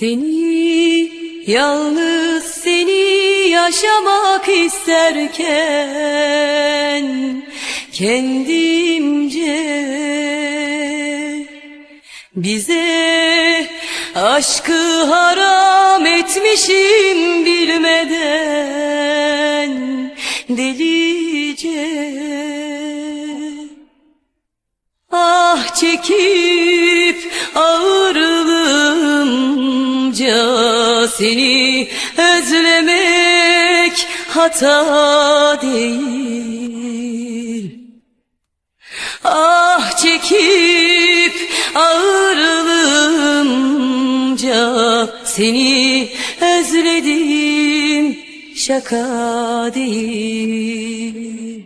Seni yalnız seni yaşamak isterken kendimce bize aşkı haram etmişim bilmeden delice Ah çekip seni özlemek hata değil. Ah çekip ağırlığımca seni özledim şaka değil.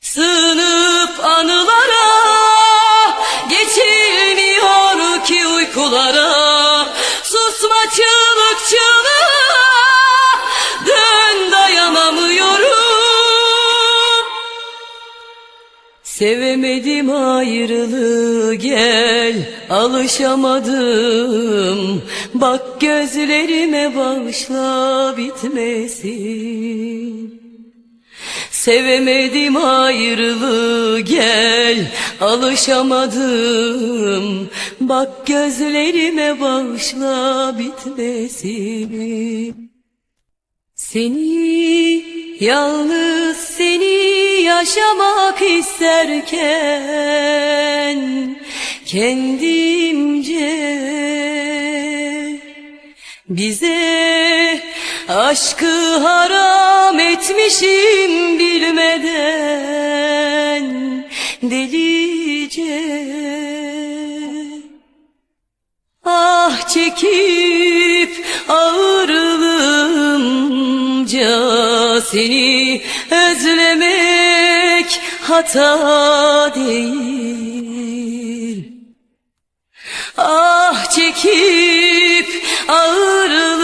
Sığınıp Sevemedim ayrılığı gel Alışamadım. Bak gözlerime bağışla bitmesin. Sevemedim ayrılığı gel Alışamadım. Bak gözlerime bağışla bitmesin. Seni yalnız seni yaşamak isterken Kendimce bize aşkı haram etmişim bilmeden delice. Ah çekip ağırlığımca seni özlemek hata değil. Ah çekip ağırlığımca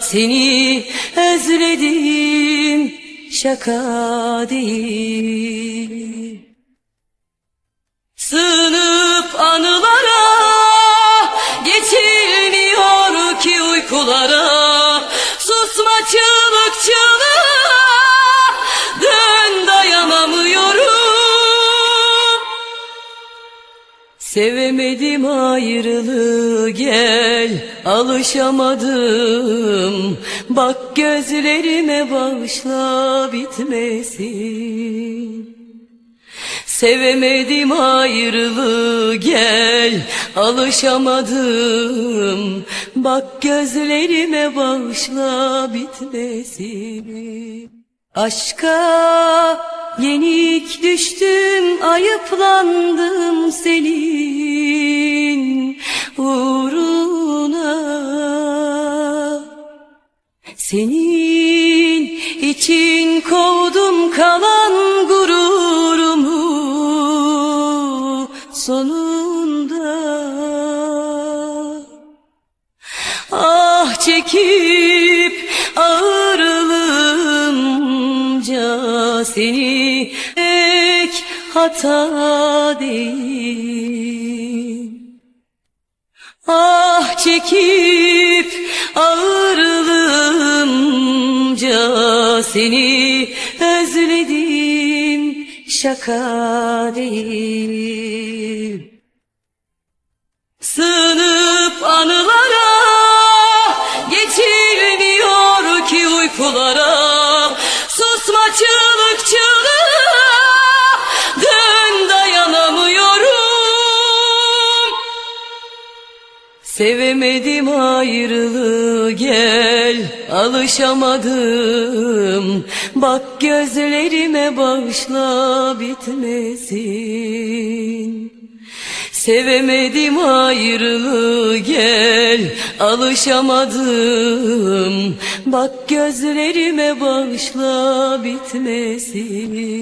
seni özledim şaka değil. Sığınıp anılara Sevemedim ayrılığı gel alışamadım. Bak gözlerime bağışla bitmesin. Sevemedim ayrılığı gel alışamadım. Bak gözlerime bağışla bitmesin. Aşka yenik düştüm ayıplandım senin senin için kovdum kalan gururumu sonunda. Ah çekip ağırlığımca seni ek hata değil. Ah çekip ağırlığımca seni özledim şaka değil. Sevemedim ayrılığı gel. Alışamadım. Bak gözlerime bağışla bitmesin. Sevemedim ayrılığı gel. Alışamadım. Bak gözlerime bağışla bitmesin